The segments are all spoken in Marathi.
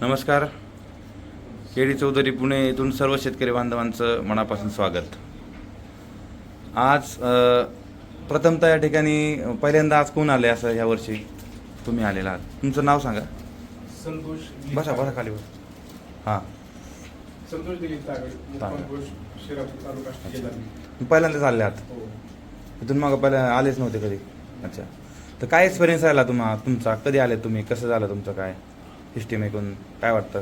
नमस्कार. केडी चौधरी पुणे येथून सर्व शेतकरी बांधवांचं मनापासून स्वागत. आज प्रथमतः या ठिकाणी पहिल्यांदा आज कोण आले असं ह्या वर्षी तुम्ही आलेला आहात? तुमचं नाव सांगा. संतोष बसा बसा खाली बसा. हां. संतोष पहिल्यांदाच आले आहात? हो. इथून मग पहिल्या आलेच नव्हते कधी? अच्छा. तर काय एक्सपिरियन्स राहिला तुम्हा तुमचा? कधी आले तुम्ही? कसं झालं तुमचं काय? सिस्टीम ऐकून काय वाटतं?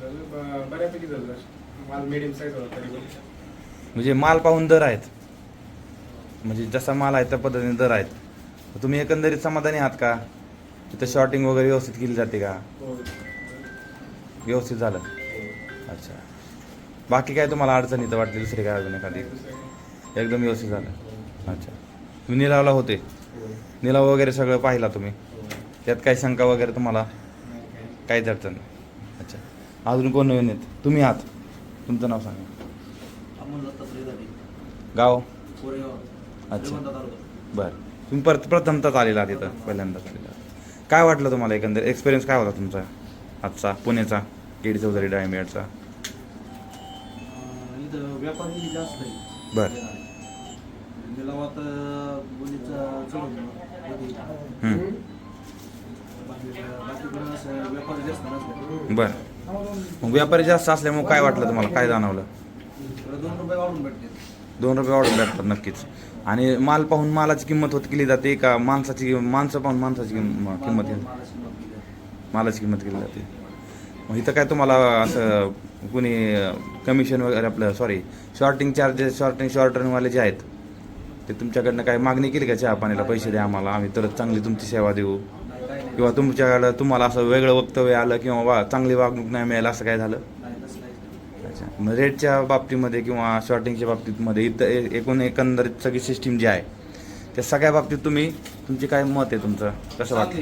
झालं ब- बऱ्यापैकी झालं. माल मिडियम साईज होता तरी पण. म्हणजे माल पाहून दर आहेत. म्हणजे जसा माल आहे त्या पद्धतीने दर आहेत. तर तुम्ही एकंदरीत समाधानी आहात का? तिथं शॉर्टिंग वगैरे व्यवस्थित केली जाते का? हो. व्यवस्थित झालं. अच्छा. बाकी काय तुम्हाला अडचण इथं वाटली दुसरी काय अजून एखादी? एकदम व्यवस्थित झालं. अच्छा. तुम्ही निलावला होते. हो. निलाव वगैरे सगळं पाहिला तुम्ही? हो. त्यात काही शंका वगैरे तुम्हाला. काहीच अडचण नाही. अच्छा. अजून कोण नवीन आहेत? तुम्ही आहात. तुमचं नाव सांगा. गाव? अच्छा. बरं. तुम्ही परत प्रथमतच आलेला तिथं पहिल्यांदाच. आलेला काय वाटलं तुम्हाला एकंदर? एक्सपिरियन्स काय होता तुमचा? आजचा पुण्याचा केडी चौधरी डायमेडचा. व्यापारी जास्त आहे. बरं. निलावात बरं. मग व्यापारी जास्त असल्यामुळे काय वाटलं तुम्हाला? काय जाणवलं? दोन रुपये वाढून भेटतात नक्कीच. आणि माल पाहून मालाची किंमत होत केली जाते का? माणसाची माणसं पाहून माणसाची किंमत केली मालाची किंमत केली जाते. मालाची किंमत केली जाते. मग इथं काय तुम्हाला असं कुणी कमिशन वगैरे आपलं सॉरी शॉर्टिंग चार्जेस शॉर्टिंग शॉर्टरवाले जे आहेत ते तुमच्याकडनं काय मागणी केली का चहा पाण्याला पैसे द्या आम्हाला आम्ही तरच चांगली तुमची सेवा देऊ. किंवा तुमच्याकडं तुम्हाला असं वेगळं वक्तव्य आलं किंवा वा चांगली वागणूक नाही मिळालं असं काय झालं. अच्छा. मग रेटच्या बाबतीमध्ये किंवा शॉर्टिंगच्या बाबतीमध्ये इथं ए- एकूण एकंदरीत सगळी सिस्टीम जी आहे त्या सगळ्या बाबतीत तुम्ही तुमचे काय मत आहे तुमचं? कसं वाटतं.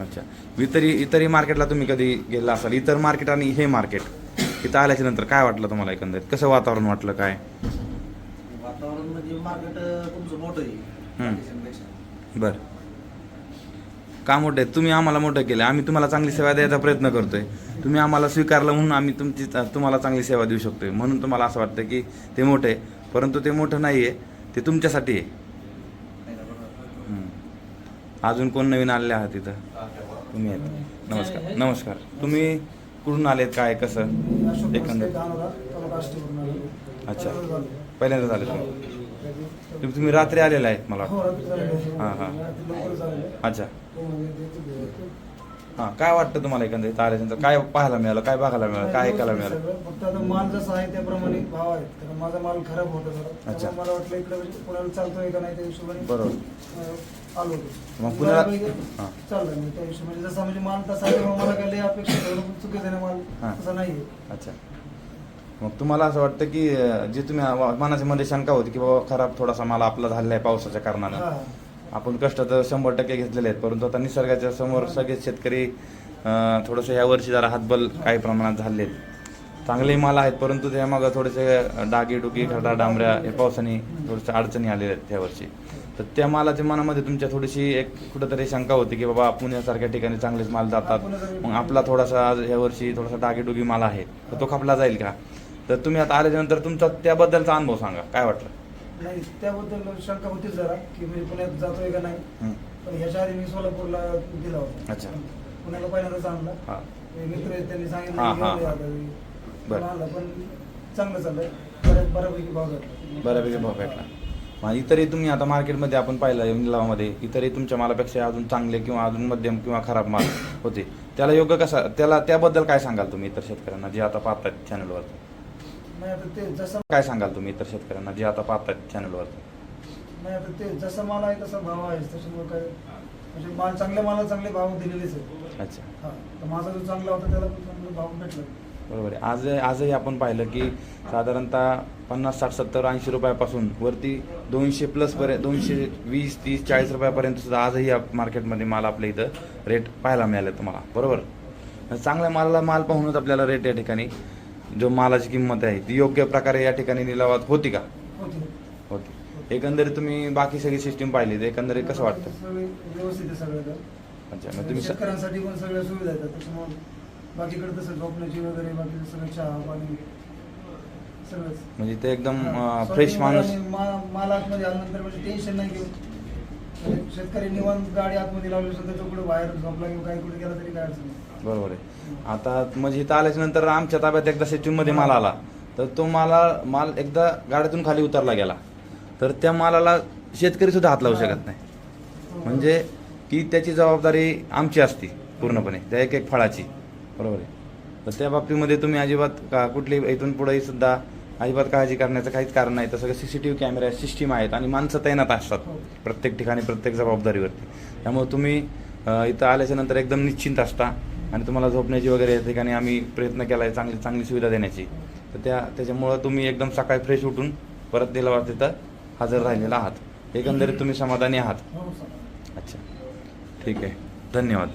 अच्छा. इतरी इतरही मार्केटला तुम्ही कधी गेला असाल? इतर मार्केट आणि हे मार्केट इथं आल्याच्यानंतर काय वाटलं तुम्हाला एकंदरीत? कसं वातावरण वाटलं काय? वातावरण म्हणजे मार्केट तुमचं मोठं आहे. बरं. का मोठं? आहे तुम्ही आम्हाला मोठं केलं. आम्ही तुम्हाला चांगली सेवा द्यायचा प्रयत्न करतोय. तुम्ही आम्हाला स्वीकारलं म्हणून आम्ही तुमची तुम्हाला चांगली सेवा देऊ शकतोय. म्हणून तुम्हाला असं वाटतं की ते मोठं आहे. परंतु ते मोठं नाही आहे ते तुमच्यासाठी आहे. अजून कोण नवीन आलेले आहात तिथं तुम्ही आहेत. नमस्कार. नमस्कार. तुम्ही कुठून आलेत? काय? कसं? एकंदर. अच्छा. पहिल्यांदाच आले तुम्ही तुम्ही- रात्री आलेला आहेत मला. हां हां अच्छा. हां काय वाटतं तुम्हाला एकंदरीत आल्यानंतर काय पाहायला मिळालं? काय बघायला मिळालं? काय ऐकायला मिळालं? फक्त आता माल जसा आहे त्याप्रमाणे भाव आहे तर माझा माल खराब होता जरा. अच्छा. त्यामुळे मला वाटलं इकडे म्हणजे पुण्याला चालतोय का नाही त्या हिशोबाने बरोबर. अं, आलो होतो. मग पुण्याला- बऱ्यापैकी हां. चाललंय म्हणजे त्या हिशोबाने जसा म्हणजे माल तसा आहे मला लय अपेक्षा पण चुकीचं आहे ना हां. माल तसा नाहीये. अच्छा. मग तुम्हाला असं वाटतं की जे तुम्ही आवा- मनाच्या मध्ये शंका होती की बाबा खराब थोडासा माल आपला झालेला आहे पावसाच्या कारणानं. आपण कष्ट तर शंभर टक्के घेतलेले आहेत परंतु आता निसर्गाच्या समोर सगळे शेतकरी थोडंसं ह्या वर्षी जरा हातबल काही प्रमाणात झाले आहेत चांगले माल आहेत परंतु त्यामागं थोडेसे डागी डुगी खडा डांबऱ्या हे पावसाने थोडंसं अडचणी आलेल्या आहेत त्या वर्षी. तर त्या मालाच्या मनामध्ये तुमच्या थोडीशी एक कुठंतरी शंका होती की बाबा पुण्यासारख्या ठिकाणी चांगलेच माल जातात. मग आपला थोडासा आज ह्या वर्षी थोडासा डागीडुगी माल आहे तर तो खपला जाईल का? तर तुम्ही आता आल्याच्यानंतर तुमचा त्याबद्दलचा अनुभव सांगा. काय वाटलं? नाही त्याबद्दल शंका होतीच जरा की मी पुण्यात जातोय का नाही. पण ह्याच्या आधी मी सोलापूरला दिला होता. अच्छा. पुण्याला पहिल्यांदाच आणला. हां. हे मित्र आहेत त्यांनी सांगितलं हां, की घेऊन हां, या हां. आता. बरं. पण आणला पण चांगलं चाललंय. बऱ्या- बऱ्यापैकी भाव भेटला. बऱ्यापैकी भाव भेटला. मग इतरही तुम्ही आता मार्केटमध्ये आपण पाहिलं निलावामध्ये इतरही तुमच्या मालापेक्षा अजून चांगले किंवा अजून मध्यम किंवा खराब माल होते. त्याला योग्य कसा त्याला त्याबद्दल काय सांगाल तुम्ही इतर शेतकऱ्यांना जे आता पाहतात चॅनलवर नाही आता ते जसं काय सांगाल तुम्ही इतर शेतकऱ्यांना जे आता पाहतात चॅनलवर नाही आता ते जसा माल आहे तसा भाव आहे. त्याच्यामुळे काय म्हणजे माल चांगल्या मालाला चांगले भाव दिलेलेच आहे अच्छा. हा तर माझा जो चांगला होता त्याला पण चांगले भाव भेटला. बरोबर आहे. आज आजही आपण पाहिलं की साधारणतः पन्नास साठ सत्तर ऐंशी रुपयापासून वरती दोनशे प्लस पर्यंत दोनशे वीस तीस चाळीस रुपयापर्यंत सुद्धा आजही मार्केटमध्ये माल आपल्या इथं रेट पाहायला मिळाले तुम्हाला. बरोबर? चांगल्या मालाला माल पाहूनच आपल्याला रेट या ठिकाणी जो मालाची किंमत आहे ती योग्य प्रकारे या ठिकाणी निलावात होती का? होती. एकंदरीत तुम्ही बाकी सगळी सिस्टीम पाहिली तर एकंदरीत कसं वाटतं? सगळे व्यवस्थित आहे सगळं तर. अच्छा मग तुम्ही स- शेतकऱ्यांसाठी पण सगळ्या सुविधा त्याच्यामुळे बाकीकडे तसं झोपण्याची वगैरे बाकी सगळं चहा पाणी सगळंच. म्हणजे ते एकदम फ्रेश माणूस आणि मा- माल आतमध्ये आल्यानंतर म्हणजे टेन्शन नाही घेऊन शेतकरी निवांत गाडी आतमध्ये लावली सुद्धा तो कुठे बाहेर झोपला किंवा काही कुठे गेला तरी काय अडचण नाही. बरोबर आहे. आता म्हणजे इथं आल्याच्यानंतर आमच्या ताब्यात एकदा सेचून मध्ये माल आला. तर तो माला माल एकदा गाड्यातून खाली उतरला गेला. तर त्या मालाला शेतकरी सुद्धा हात लावू शकत नाही. म्हणजे की त्याची जबाबदारी आमची असते पूर्णपणे त्या एक एक फळाची. बरोबर आहे. तर त्या बाबतीमध्ये तुम्ही अजिबात का कुठली इथून पुढेही सुद्धा अजिबात काळजी करण्याचं काहीच कारण नाही. तर सगळं C C T V camera system आहेत आणि माणसं तैनात असतात हो. प्रत्येक ठिकाणी प्रत्येक जबाबदारीवरती. त्यामुळे तुम्ही इथं आल्याच्यानंतर एकदम निश्चिंत असता आणि तुम्हाला झोपण्याची वगैरे या ठिकाणी आम्ही प्रयत्न केला आहे चांगली चांगली सुविधा देण्याची. तर त्या त्याच्यामुळं तुम्ही एकदम सकाळी फ्रेश उठून परत दिला तिथं हजर राहिलेला आहात. एकंदरीत तुम्ही समाधानी आहात. हो अच्छा. ठीक आहे. धन्यवाद.